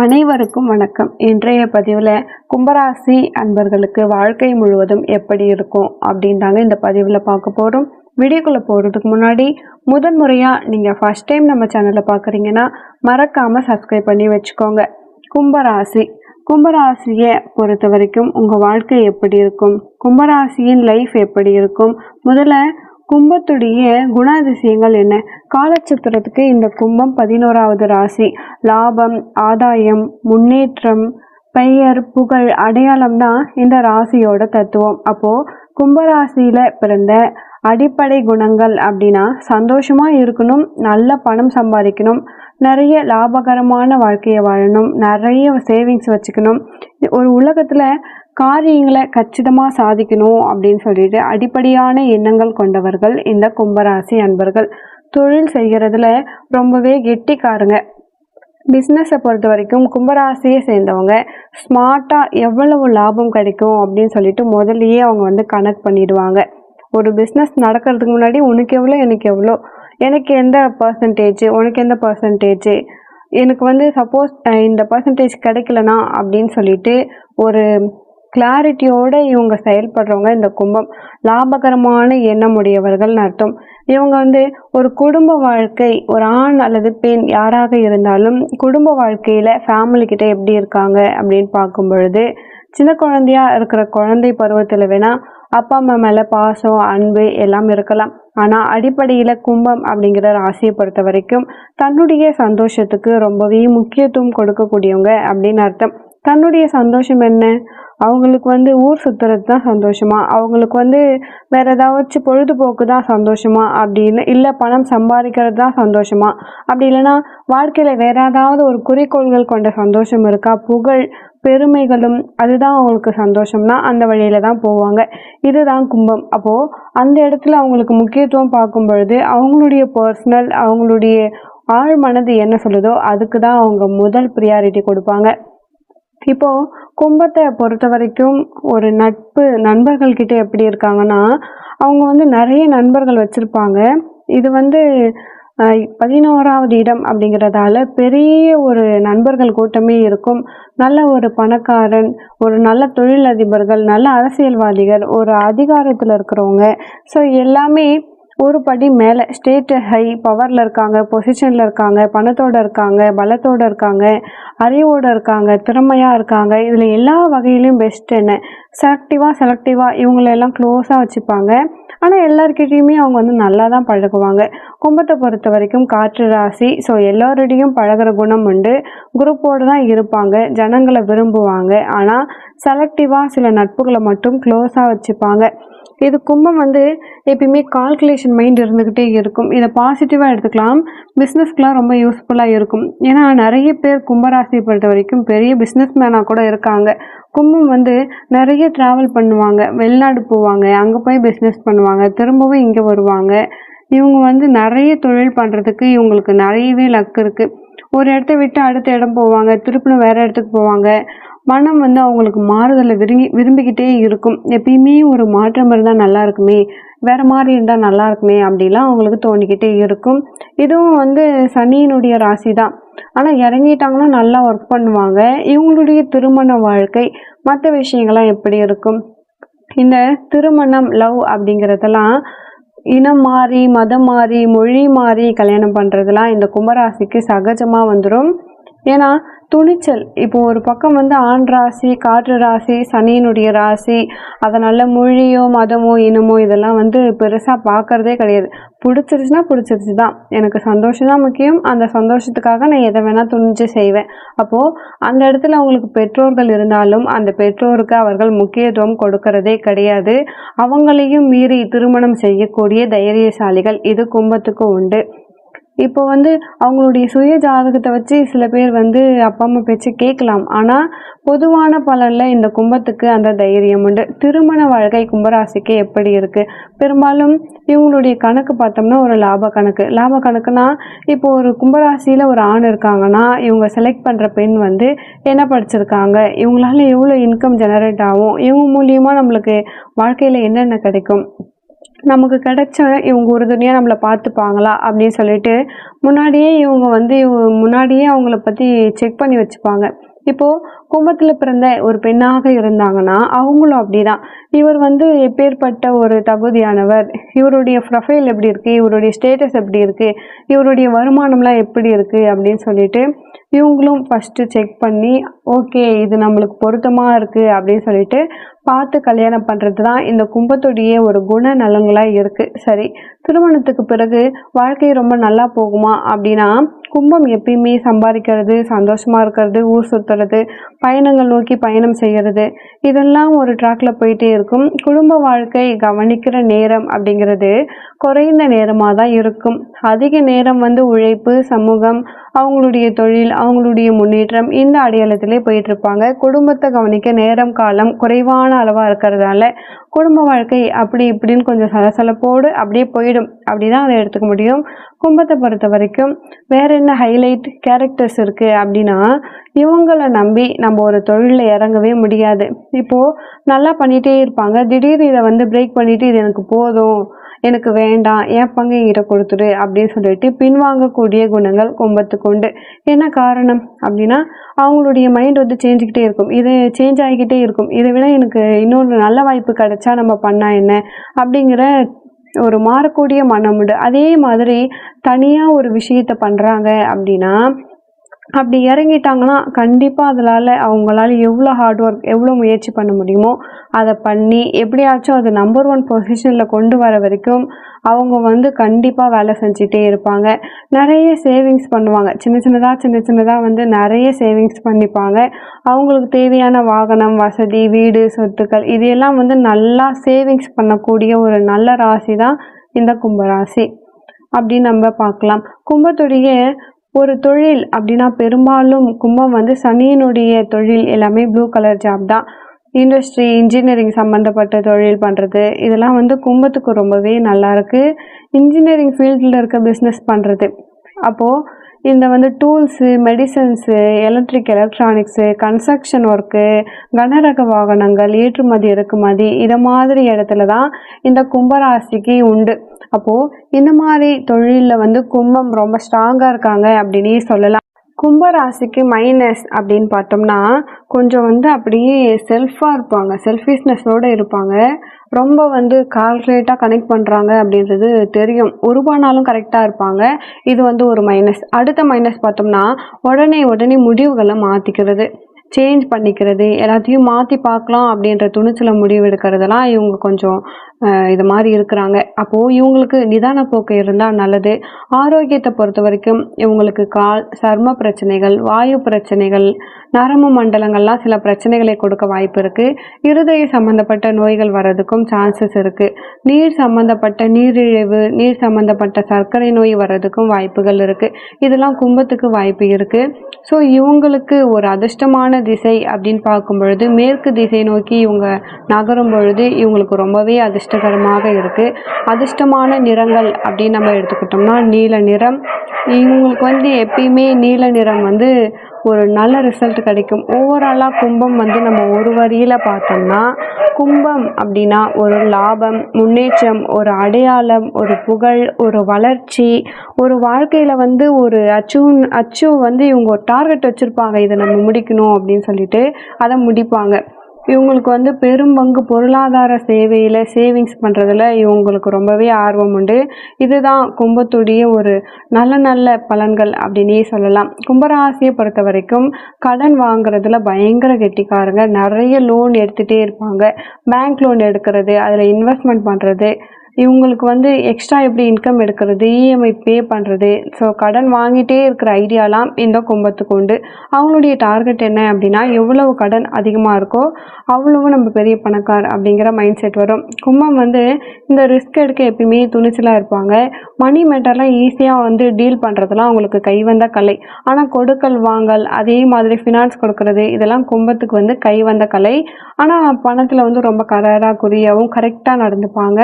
அனைவருக்கும் வணக்கம். இன்றைய பதிவில் கும்பராசி அன்பர்களுக்கு வாழ்க்கை முழுவதும் எப்படி இருக்கும் அப்படின்றாங்க இந்த பதிவில் பார்க்க போகிறோம் வீடியோக்குள்ளே போகிறதுக்கு முன்னாடி முதன் முறையாக நீங்கள் ஃபஸ்ட் டைம் நம்ம சேனலில் பார்க்குறீங்கன்னா மறக்காமல் சப்ஸ்கிரைப் பண்ணி வச்சுக்கோங்க. கும்பராசி. கும்பராசியை பொறுத்த வரைக்கும் உங்கள் வாழ்க்கை எப்படி இருக்கும்? கும்பராசியின் லைஃப் எப்படி இருக்கும்? முதல்ல கும்பத்துடைய குணாதிசயங்கள் என்ன? காலச்சத்திரத்துக்கு இந்த கும்பம் பதினோராவது ராசி. லாபம் ஆதாயம் முன்னேற்றம் பெயர் புகழ் அடையாளம் தான் இந்த ராசியோட தத்துவம். அப்போது கும்பராசியில் பிறந்த அடிப்படை குணங்கள் அப்படின்னா சந்தோஷமாக இருக்கணும் நல்ல பணம் சம்பாதிக்கணும் நிறைய லாபகரமான வாழ்க்கையை வாழணும் நிறைய சேவிங்ஸ் வச்சுக்கணும். ஒரு உலகத்தில் காரியங்களை கச்சிதமாக சாதிக்கணும் அப்படின்னு சொல்லிட்டு அடிப்படையான எண்ணங்கள் கொண்டவர்கள் இந்த கும்பராசி அன்பர்கள். தொழில் செய்கிறதுல ரொம்பவே கெட்டிக்காருங்க. பிஸ்னஸை பொறுத்த வரைக்கும் கும்பராசியை சேர்ந்தவங்க. ஸ்மார்ட்டாக எவ்வளவு லாபம் கிடைக்கும் அப்படின்னு சொல்லிட்டு முதல்லையே அவங்க வந்து கனெக்ட் பண்ணிடுவாங்க. ஒரு பிஸ்னஸ் நடக்கிறதுக்கு முன்னாடி உனக்கு எவ்வளோ எனக்கு எவ்வளோ? எனக்கு எந்த பர்சன்டேஜ் உனக்கு எந்த பர்சன்டேஜ் எனக்கு வந்து சப்போஸ் இந்த பர்சன்டேஜ் கிடைக்கலனா அப்படின்னு சொல்லிட்டு ஒரு கிளாரிட்டியோடு இவங்க செயல்படுறவங்க இந்த கும்பம். லாபகரமான எண்ணமுடையவர்கள்னு அர்த்தம். இவங்க வந்து ஒரு குடும்ப வாழ்க்கை ஒரு ஆண் அல்லது பெண் யாராக இருந்தாலும் குடும்ப வாழ்க்கையில் ஃபேமிலிக்கிட்ட எப்படி இருக்காங்க அப்படின்னு பார்க்கும் பொழுது சின்ன குழந்தையா இருக்கிற குழந்தை பருவத்தில் வேணால் அப்பா அம்மா மேலே பாசம் அன்பு எல்லாம் இருக்கலாம். ஆனால் அடிப்படையில் கும்பம் அப்படிங்கிற ராசியை பொறுத்த வரைக்கும் தன்னுடைய சந்தோஷத்துக்கு ரொம்பவே முக்கியத்துவம் கொடுக்கக்கூடியவங்க அப்படின்னு அர்த்தம். தன்னுடைய சந்தோஷம் என்ன? அவங்களுக்கு வந்து ஊர் சுற்றுறது தான் சந்தோஷமா? அவங்களுக்கு வந்து வேற ஏதாச்சும் பொழுதுபோக்கு தான் சந்தோஷமா? அப்படின்னு இல்லை பணம் சம்பாதிக்கிறது தான் சந்தோஷமா? அப்படி இல்லைன்னா வாழ்க்கையில் வேற ஏதாவது ஒரு குறிக்கோள்கள் கொண்ட சந்தோஷம் இருக்கா? புகழ் பெருமைகளும் அதுதான் அவங்களுக்கு சந்தோஷம்னா அந்த வழியில தான் போவாங்க. இதுதான் கும்பம். அப்போது அந்த இடத்துல அவங்களுக்கு முக்கியத்துவம் பார்க்கும் பொழுது அவங்களுடைய பர்சனல் அவங்களுடைய ஆழ் மனது என்ன சொல்லுதோ அதுக்கு தான் அவங்க முதல் ப்ரியாரிட்டி கொடுப்பாங்க. இப்போ கும்பத்தை பொறுத்த வரைக்கும் ஒரு நட்பு நண்பர்கள் கிட்ட எப்படி இருக்காங்கன்னா அவங்க வந்து நிறைய நண்பர்கள் வச்சிருப்பாங்க. இது வந்து பதினோராவது இடம் அப்படிங்கிறதால பெரிய ஒரு நண்பர்கள் கூட்டமே இருக்கும். நல்ல ஒரு பணக்காரன் ஒரு நல்ல தொழிலதிபர்கள் நல்ல அரசியல்வாதிகள் ஒரு அதிகாரத்தில் இருக்கிறவங்க. ஸோ எல்லாமே ஒரு படி மேலே ஸ்டேட் ஹை பவரில் இருக்காங்க பொசிஷனில் இருக்காங்க பணத்தோடு இருக்காங்க பலத்தோடு இருக்காங்க அறிவோடு இருக்காங்க திறமையாக இருக்காங்க. இதில் எல்லா வகையிலையும் பெஸ்ட் என்ன? செலக்டிவாக செலக்டிவாக இவங்களெல்லாம் க்ளோஸாக வச்சுப்பாங்க. ஆனால் எல்லாருக்கிட்டேயுமே அவங்க வந்து நல்லா தான் பழகுவாங்க. கும்பத்தை பொறுத்த வரைக்கும் காற்று ராசி ஸோ எல்லோருடையும் பழகிற குணம் உண்டு. குரூப்போடு தான் இருப்பாங்க ஜனங்களை விரும்புவாங்க. ஆனால் செலக்டிவாக சில நட்புகளை மட்டும் க்ளோஸாக வச்சுப்பாங்க. இது கும்பம் வந்து எப்பயுமே கால்குலேஷன் மைண்ட் இருந்துக்கிட்டே இருக்கும். இதை பாசிட்டிவாக எடுத்துக்கலாம். பிஸ்னஸ்க்கெலாம் ரொம்ப யூஸ்ஃபுல்லாக இருக்கும். ஏன்னா நிறைய பேர் கும்பராசியை பொறுத்த வரைக்கும் பெரிய பிஸ்னஸ் மேனாக கூட இருக்காங்க. கும்பம் வந்து நிறைய ட்ராவல் பண்ணுவாங்க. வெளிநாடு போவாங்க. அங்கே போய் பிஸ்னஸ் பண்ணுவாங்க. திரும்பவும் இங்கே வருவாங்க. இவங்க வந்து நிறைய தொழில் பண்ணுறதுக்கு இவங்களுக்கு நிறையவே லக் இருக்குது ஒரு இடத்த விட்டு அடுத்த இடம் போவாங்க. திருப்பினும் வேறு இடத்துக்கு போவாங்க. மனம் வந்து அவங்களுக்கு மாறுதலை விரும்பி விரும்பிக்கிட்டே இருக்கும். எப்பயுமே ஒரு மாற்றம் இருந்தால் நல்லா இருக்குமே வேற மாதிரி இருந்தால் நல்லா இருக்குமே அப்படிலாம் அவங்களுக்கு தோணிக்கிட்டே இருக்கும். இதுவும் வந்து சனியினுடைய ராசி தான். ஆனால் இறங்கிட்டாங்கன்னா நல்லா ஒர்க் பண்ணுவாங்க. இவங்களுடைய திருமண வாழ்க்கை மற்ற விஷயங்கள்லாம் எப்படி இருக்கும்? இந்த திருமணம் லவ் அப்படிங்கிறதெல்லாம் இனம் மாறி மதம் மாறி மொழி மாறி கல்யாணம் பண்ணுறதுலாம் இந்த கும்பராசிக்கு சகஜமாக வந்துடும் ஏன்னா துணிச்சல். இப்போ ஒரு பக்கம் வந்து ஆண் ராசி காற்று ராசி சனியினுடைய ராசி அதனால் மொழியோ மதமோ இனமோ இதெல்லாம் வந்து பெருசாக பார்க்கறதே கிடையாது. பிடிச்சிருச்சுன்னா பிடிச்சிருச்சு தான். எனக்கு சந்தோஷம் தான் முக்கியம். அந்த சந்தோஷத்துக்காக நான் எதை வேணால் துணிஞ்சு செய்வேன். அப்போது அந்த இடத்துல அவங்களுக்கு பெற்றோர்கள் இருந்தாலும் அந்த பெற்றோருக்கு அவர்கள் முக்கியத்துவம் கொடுக்கறதே கிடையாது. அவங்களையும் மீறி திருமணம் செய்யக்கூடிய தைரியசாலிகள் இது கும்பத்துக்கு உண்டு. இப்போ வந்து அவங்களுடைய சுய ஜாதகத்தை வச்சு சில பேர் வந்து அப்பா அம்மா பேச்சு கேட்கலாம். ஆனால் பொதுவான பலனில் இந்த கும்பத்துக்கு அந்த தைரியம் உண்டு. திருமண வாழ்க்கை கும்பராசிக்கு எப்படி இருக்குது பெரும்பாலும் இவங்களுடைய கணக்கு பார்த்தோம்னா ஒரு லாப கணக்கு. லாப கணக்குனா இப்போ ஒரு கும்பராசியில் ஒரு ஆண் இருக்காங்கன்னா இவங்க செலக்ட் பண்ணுற பெண் வந்து என்ன படிச்சிருக்காங்க? இவங்களால எவ்வளோ இன்கம் ஜெனரேட் ஆகும்? இவங்க மூலியமாக நம்மளுக்கு வாழ்க்கையில் என்னென்ன கிடைக்கும்? நமக்கு கிடைச்ச இவங்க உறுதுணையாக நம்மளை பார்த்துப்பாங்களா அப்படின்னு சொல்லிட்டு முன்னாடியே இவங்க வந்து இவங்க முன்னாடியே அவங்கள பற்றி செக் பண்ணி வச்சுப்பாங்க. இப்போது கும்பத்தில் பிறந்த ஒரு பெண்ணாக இருந்தாங்கன்னா அவங்களும் அப்படிதான். இவர் வந்து எப்பேற்பட்ட ஒரு தகுதியானவர் இவருடைய ப்ரொஃபைல் எப்படி இருக்குது இவருடைய ஸ்டேட்டஸ் எப்படி இருக்குது இவருடைய வருமானம்லாம் எப்படி இருக்குது அப்படின்னு சொல்லிட்டு இவங்களும் ஃபஸ்ட்டு செக் பண்ணி ஓகே இது நம்மளுக்கு பொருத்தமாக இருக்குது அப்படின்னு சொல்லிட்டு பார்த்து கல்யாணம் பண்ணுறது தான் இந்த கும்பத்துடைய ஒரு குண நலங்களாக இருக்குது சரி திருமணத்துக்கு பிறகு வாழ்க்கை ரொம்ப நல்லா போகுமா அப்படின்னா கும்பம் எப்பயுமே சம்பாதிக்கிறது சந்தோஷமாக இருக்கிறது ஊர் சுற்றுறது பயணங்கள் நோக்கி பயணம் செய்கிறது இதெல்லாம் ஒரு ட்ராக்ல போயிட்டே இருக்கும். குடும்ப வாழ்க்கை கவனிக்கிற நேரம் அப்படிங்கிறது குறைந்த நேரமாக தான் இருக்கும். அதிக நேரம் வந்து உழைப்பு சமூகம் அவங்களுடைய தொழில் அவங்களுடைய முன்னேற்றம் இந்த அடையாளத்திலே போயிட்டு இருப்பாங்க குடும்பத்தை கவனிக்க நேரம் காலம் குறைவான அளவாக இருக்கிறதால குடும்ப வாழ்க்கை அப்படி இப்படின்னு கொஞ்சம் சலசலப்போடு அப்படியே போயிடும். அப்படிதான் அதை எடுத்துக்க முடியும். கும்பத்தை பொறுத்த வரைக்கும் வேற என்ன ஹைலைட் கேரக்டர்ஸ் இருக்குது அப்படின்னா இவங்களை நம்பி நம்ம ஒரு தொழிலில் இறங்கவே முடியாது. இப்போது நல்லா பண்ணிகிட்டே இருப்பாங்க. திடீர் இதை வந்து பிரேக் பண்ணிவிட்டு இது எனக்கு போதும். எனக்கு வேண்டாம் என் பங்கு என்கிட்ட கொடுத்துடு அப்படின்னு சொல்லிட்டு பின்வாங்கக்கூடிய குணங்கள் கும்பத்துக்கு உண்டு. என்ன காரணம் அப்படின்னா அவங்களுடைய மைண்ட் வந்து சேஞ்சுக்கிட்டே இருக்கும். இது சேஞ்ச் ஆகிக்கிட்டே இருக்கும். இதை விட எனக்கு இன்னொரு நல்ல வாய்ப்பு கிடைச்சா நம்ம பண்ணால் என்ன அப்படிங்கிற ஒரு மாறக்கூடிய மனம் உண்டு. அதே மாதிரி தனியாக ஒரு விஷயத்த பண்ணுறாங்க அப்படின்னா அப்படி இறங்கிட்டாங்கன்னா கண்டிப்பாக அதனால் அவங்களால எவ்வளோ ஹார்ட் ஒர்க் எவ்வளோ முயற்சி பண்ண முடியுமோ அதை பண்ணி எப்படியாச்சும் அது நம்பர் ஒன் பொசிஷனில் கொண்டு வர வரைக்கும் அவங்க வந்து கண்டிப்பாக வேலை செஞ்சிட்டே இருப்பாங்க. நிறைய சேவிங்ஸ் பண்ணுவாங்க. சின்ன சின்னதாக சின்ன சின்னதாக வந்து நிறைய சேவிங்ஸ் பண்ணிப்பாங்க. அவங்களுக்கு தேவையான வாகனம் வசதி வீடு சொத்துக்கள் இது எல்லாம் வந்து நல்லா சேவிங்ஸ் பண்ணக்கூடிய ஒரு நல்ல ராசி தான் இந்த கும்பராசி. அப்படின்னு நம்ம பார்க்கலாம். கும்பத்துடைய ஒரு தொழில் அப்படின்னா பெரும்பாலும் கும்பம் வந்து சனியினுடைய தொழில் எல்லாமே ப்ளூ கலர் ஜாப் தான். இண்டஸ்ட்ரி இன்ஜினியரிங் சம்மந்தப்பட்ட தொழில் பண்ணுறது இதெல்லாம் வந்து கும்பத்துக்கு ரொம்பவே நல்லாயிருக்கு இன்ஜினியரிங் ஃபீல்டில் இருக்க பிஸ்னஸ் பண்ணுறது அப்போது இந்த வந்து tools medicines electric electronics construction work கனரக வாகனங்கள் ஏற்றுமதி இறக்குமதி இதை மாதிரி இடத்துல தான் இந்த கும்பராசிக்கு உண்டு. அப்போது இந்த மாதிரி தொழிலில் வந்து கும்பம் ரொம்ப ஸ்ட்ராங்காக இருக்காங்க அப்படின்னே சொல்லலாம். கும்பராசிக்கு மைனஸ் அப்படின்னு பார்த்தோம்னா கொஞ்சம் வந்து அப்படியே செல்ஃபாக இருப்பாங்க செல்ஃபிஷ்னஸோடு இருப்பாங்க. ரொம்ப வந்து கால்குலேட்டாக கனெக்ட் பண்ணுறாங்க அப்படின்றது தெரியும். உருவானாலும் கரெக்டாக இருப்பாங்க. இது வந்து ஒரு மைனஸ் அடுத்த மைனஸ் பார்த்தோம்னா உடனே உடனே முடிவுகளை மாற்றிக்கிறது சேஞ்ச் பண்ணிக்கிறது. எல்லாத்தையும் மாற்றி பார்க்கலாம் அப்படின்ற துணிச்சல முடிவு எடுக்கிறதெல்லாம் இவங்க கொஞ்சம் இது மாதிரி இருக்கிறாங்க. அப்போது இவங்களுக்கு நிதான போக்கு இருந்தால் நல்லது. ஆரோக்கியத்தை பொறுத்த வரைக்கும் இவங்களுக்கு கால் சர்ம பிரச்சனைகள் வாயு பிரச்சனைகள் நரம்பு மண்டலங்கள்லாம் சில பிரச்சனைகளை கொடுக்க வாய்ப்பு இருக்குது இருதய சம்மந்தப்பட்ட நோய்கள் வர்றதுக்கும் சான்சஸ் இருக்குது நீர் சம்மந்தப்பட்ட நீரிழிவு நீர் சம்மந்தப்பட்ட சர்க்கரை நோய் வர்றதுக்கும் வாய்ப்புகள் இருக்குது இதெல்லாம் கும்பத்துக்கு வாய்ப்பு இருக்குது ஸோ இவங்களுக்கு ஒரு அதிர்ஷ்டமான திசை அப்படின்னு பார்க்கும் பொழுது மேற்கு திசை நோக்கி இவங்க நகரும் பொழுது இவங்களுக்கு ரொம்பவே அதிர்ஷ்டகரமாக இருக்குது அதிர்ஷ்டமான நிறங்கள் அப்படின்னு நம்ம எடுத்துக்கிட்டோம்னா நீல நிறம். இவங்களுக்கு வந்து எப்பயுமே நீல நிறம் வந்து ஒரு நல்ல ரிசல்ட் கிடைக்கும். ஓவராலாக கும்பம் வந்து நம்ம ஒரு வரியில் பார்த்தோம்னா கும்பம் அப்படின்னா ஒரு லாபம் முன்னேற்றம் ஒரு அடையாளம் ஒரு புகழ் ஒரு வளர்ச்சி ஒரு வாழ்க்கையில் வந்து ஒரு அச்சீவ் அச்சீவ் வந்து இவங்க ஒரு டார்கெட் வச்சுருப்பாங்க. இதை நம்ம முடிக்கணும் அப்படின்னு சொல்லிட்டு அதை முடிப்பாங்க. இவங்களுக்கு வந்து பெரும் பங்கு பொருளாதார சேவையில் சேவிங்ஸ் பண்ணுறதுல இவங்களுக்கு ரொம்பவே ஆர்வம் உண்டு. இதுதான் கும்பத்துடைய ஒரு நல்ல நல்ல பலன்கள் அப்படின்னே சொல்லலாம். கும்பராசியை பொறுத்த வரைக்கும் கடன் வாங்குறதுல பயங்கர கெட்டிக்காரங்க. நிறைய லோன் எடுத்துகிட்டே இருப்பாங்க. பேங்க் லோன் எடுக்கிறது அதில் இன்வெஸ்ட்மெண்ட் பண்ணுறது இவங்களுக்கு வந்து எக்ஸ்ட்ரா எப்படி இன்கம் எடுக்கிறது இஎம்ஐ பே பண்ணுறது ஸோ கடன் வாங்கிட்டே இருக்கிற ஐடியாலாம் இந்த கும்பத்துக்கு உண்டு. அவங்களுடைய டார்கெட் என்ன அப்படின்னா எவ்வளவு கடன் அதிகமாக இருக்கோ அவ்வளவு நம்ம பெரிய பணக்கார் அப்படிங்கிற மைண்ட் செட் வரும். கும்பம் வந்து இந்த ரிஸ்க் எடுக்க எப்பயுமே துணிச்சலாக இருப்பாங்க. மணி மேட்டர்லாம் ஈஸியாக வந்து டீல் பண்ணுறதுலாம் அவங்களுக்கு கைவந்த கலை. ஆனால் கொடுக்கல் வாங்கல் அதே மாதிரி ஃபினான்ஸ் கொடுக்கறது இதெல்லாம் கும்பத்துக்கு வந்து கைவந்த கலை. ஆனால் பணத்தில் வந்து ரொம்ப கராராக குறியாகவும் கரெக்டாக நடந்துப்பாங்க.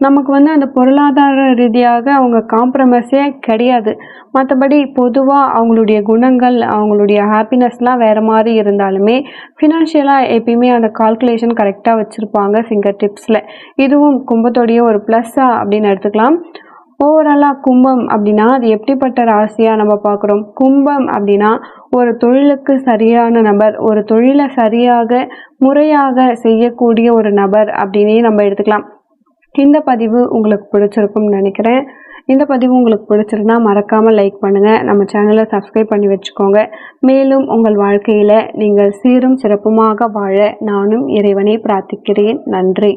நமக்கு வந்து அந்த பொருளாதார ரீதியாக அவங்க காம்ப்ரமைஸே கிடையாது. மற்றபடி பொதுவாக அவங்களுடைய குணங்கள் அவங்களுடைய ஹாப்பினஸ்லாம் வேறு மாதிரி இருந்தாலுமே ஃபினான்ஷியலாக எப்பயுமே அந்த கால்குலேஷன் கரெக்டாக வச்சுருப்பாங்க ஃபிங்கர் டிப்ஸில் இதுவும் கும்பத்தோடைய ஒரு ப்ளஸ்ஸாக அப்படின்னு எடுத்துக்கலாம். ஓவராலாக கும்பம் அப்படின்னா அது எப்படிப்பட்ட ராசியாக நம்ம பார்க்குறோம்? கும்பம் அப்படின்னா ஒரு தொழிலுக்கு சரியான நபர் ஒரு தொழிலை சரியாக முறையாக செய்யக்கூடிய ஒரு நபர் அப்படின்னே நம்ம எடுத்துக்கலாம். இந்த பதிவு உங்களுக்கு பிடிச்சிருக்கும்னு நினைக்கிறேன். இந்த பதிவு உங்களுக்கு பிடிச்சிருந்தா மறக்காமல் லைக் பண்ணுங்கள் நம்ம சேனலை சப்ஸ்கிரைப் பண்ணி வச்சுக்கோங்க. மேலும் உங்கள் வாழ்க்கையில் நீங்கள் சீரும் சிறப்புமாக வாழ நானும் இறைவனை பிரார்த்திக்கிறேன். நன்றி.